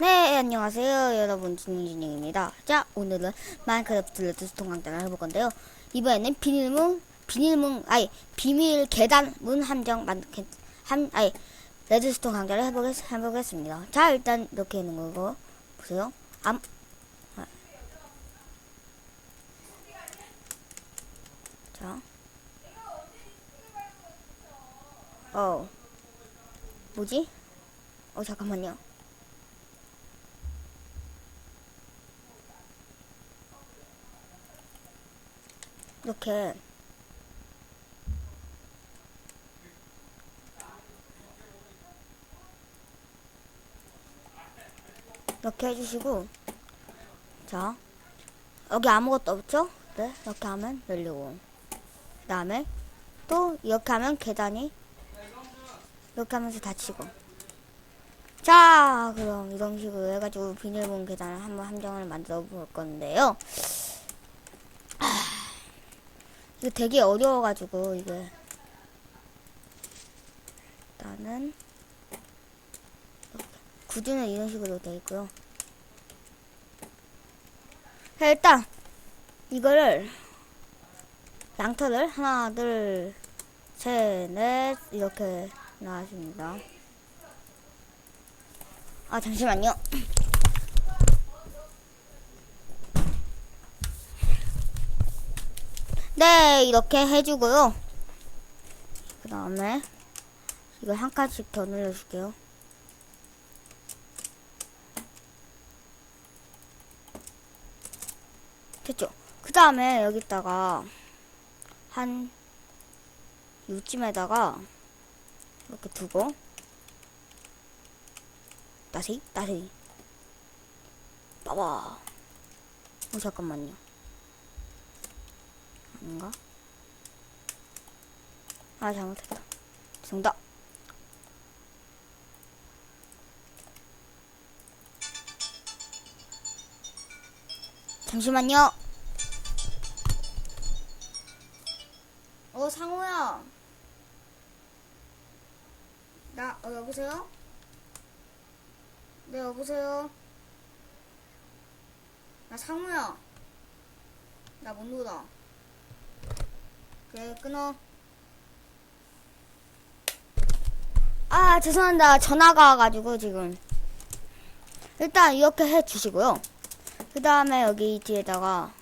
네, 안녕하세요. 여러분, 진영진영입니다. 자, 오늘은 마인크래프트 레드스톤 강좌를 해볼 건데요. 이번에는 비닐문, 비닐문, 아니, 비밀 계단 문 함정 만, 개- 한, 아니, 레드스톤 강좌를 해보겠, 해보겠습니다. 자, 일단 이렇게 있는 거고, 보세요. 암, 아. 자. 어. 뭐지? 어, 잠깐만요. 이렇게. 이렇게 해주시고. 자 여기 아무것도 없죠? 네 이렇게 하면 열리고. 그 다음에 또 이렇게 하면 계단이 이렇게 하면서 닫히고. 자 그럼 이런 식으로 해가지고 비닐봉 계단을 한번 함정을 만들어 볼 건데요 이거 되게 어려워가지고 이게 일단은. 구두는 이런 식으로 되어 있고요. 자, 일단 이거를 양털을 하나 둘 셋 넷 이렇게 나왔습니다. 아 잠시만요. 네, 이렇게 해주고요. 그 다음에 이걸 한 칸씩 더 늘려줄게요. 됐죠? 그 다음에 여기다가 한 요쯤에다가 이렇게 두고 다시 다시 봐봐 어 잠깐만요 아닌가? 아 잘못했다 정답 잠시만요 어 상호야 나 어, 여보세요? 네 여보세요? 나 상호야 나 못 놀아 그래 끊어. 아 죄송합니다. 전화가 와가지고 지금. 일단 이렇게 해주시고요. 그 다음에 여기 뒤에다가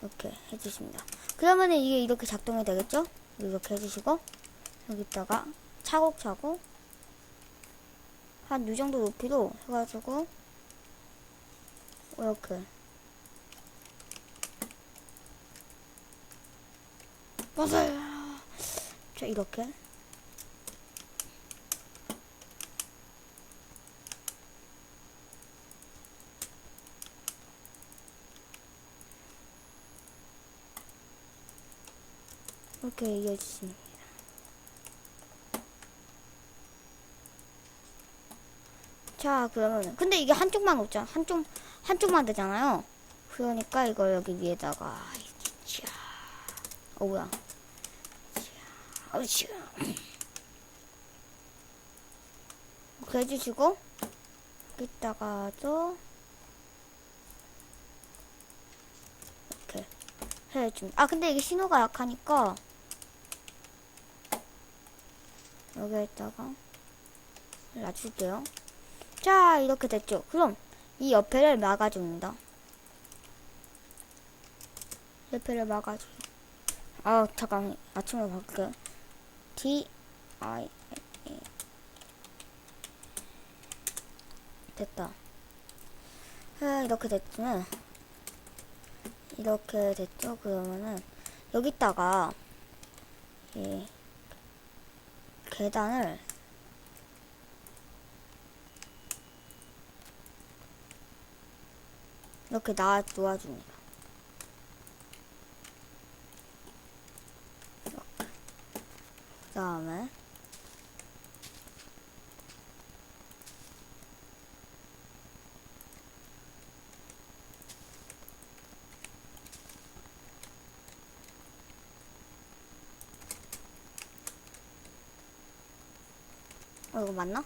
이렇게 해주십니다. 그러면은 이게 이렇게 작동이 되겠죠? 이렇게 해주시고 여기다가 차곡차곡 한 이 정도 높이로 해가지고 이렇게 맞아요 자 이렇게 이렇게 이어주시면 됩니다. 자, 그러면 근데 이게 한쪽만 없잖아. 한쪽 한쪽만 되잖아요. 그러니까 이걸 여기 위에다가 자, 어 뭐야? 자, 어이차. 이렇게 해주시고 여기다가도 이렇게 해줍니다. 아 근데 이게 신호가 약하니까 여기에다가 놔줄게요. 자, 이렇게 됐죠. 그럼 이 옆에를 막아줍니다. 옆에를 막아줘. 아, 잠깐 아침에 바꿀게요. D I A 됐다. 아, 이렇게 됐으면 이렇게 됐죠. 그러면은 여기다가 이 계단을 이렇게 놔, 놓아줍니다. 이렇게. 그 다음에 어, 이거 맞나?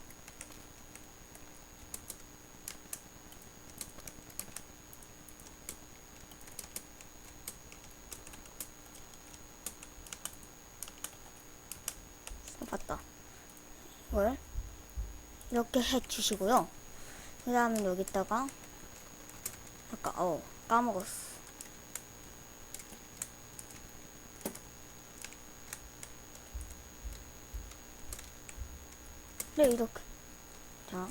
이렇게 해주시고요. 그 다음에 여기다가 아까 어 까먹었어. 네 이렇게 자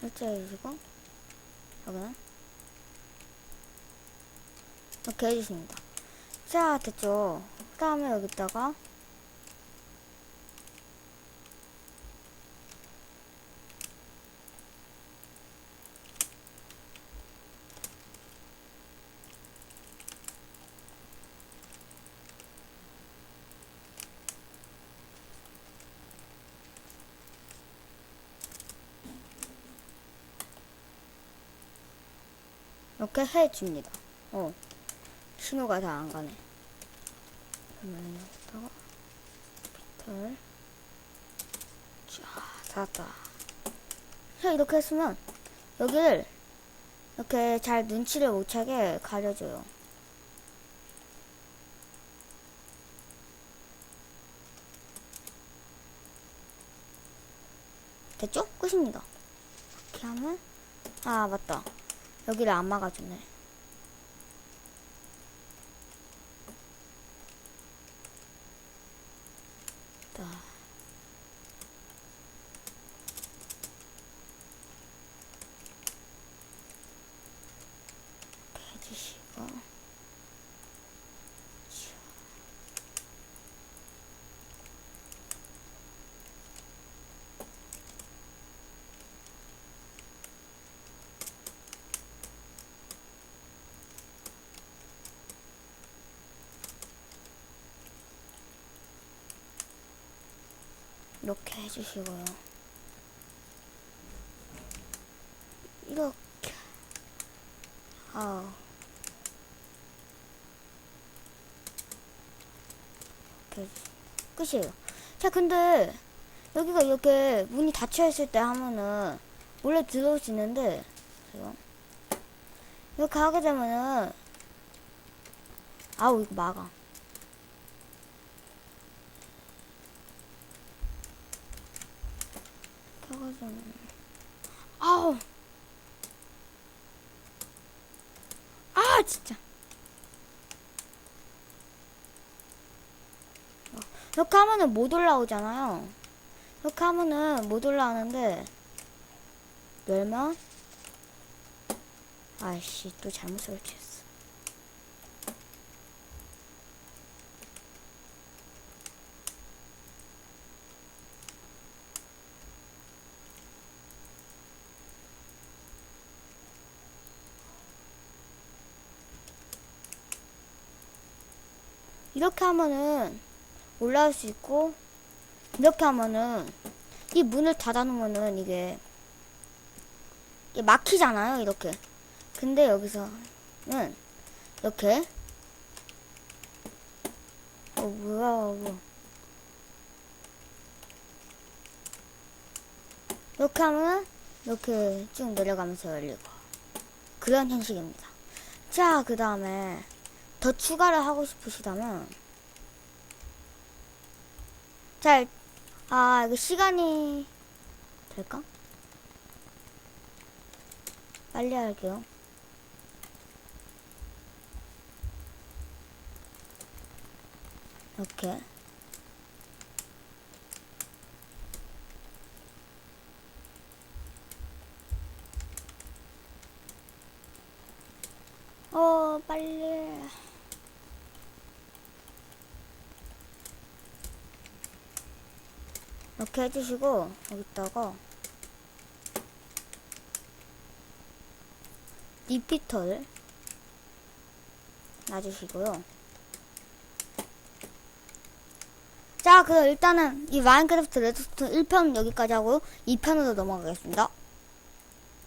이렇게 해주시고 여기는 이렇게 해주십니다. 자 됐죠. 그 다음에 여기다가 이렇게 해줍니다. 어. 신호가 다안 가네. 그러면 여기다가 깃털 쫙 닫았다. 자, 이렇게 했으면 여기를 이렇게 잘 눈치를 못 채게 가려줘요. 됐죠? 끝입니다. 이렇게 하면 아 맞다. 여기를 안 막아주네. 자. 이렇게 해주시고. 자. 이렇게 해주시고요. 이렇게. 아우. 이렇게 끝이에요. 자, 근데 여기가 이렇게 문이 닫혀 있을 때 하면은 원래 들어올 수 있는데 지금 이렇게 하게 되면은 아우 이거 막아. 켜가지고 아우. 아 진짜. 어, 이렇게 하면은 못 올라오잖아요. 이렇게 하면은 못 올라오는데 열면? 아이씨 또 잘못 설치했어 이렇게 하면은 올라올 수 있고 이렇게 하면은 이 문을 닫아 놓으면은 이게 막히잖아요 이렇게. 근데 여기서는 이렇게. 어 뭐야 뭐 이렇게 하면 이렇게 쭉 내려가면서 열리고. 그런 형식입니다. 자 그 다음에 더 추가를 하고 싶으시다면 자, 아 이거 시간이 될까? 빨리 할게요. 이렇게 어 빨리 이렇게 해주시고 여기다가 리피터를 놔주시고요. 자, 그럼 일단은 이 마인크래프트 레드스톤 1편 여기까지 하고 2편으로 넘어가겠습니다.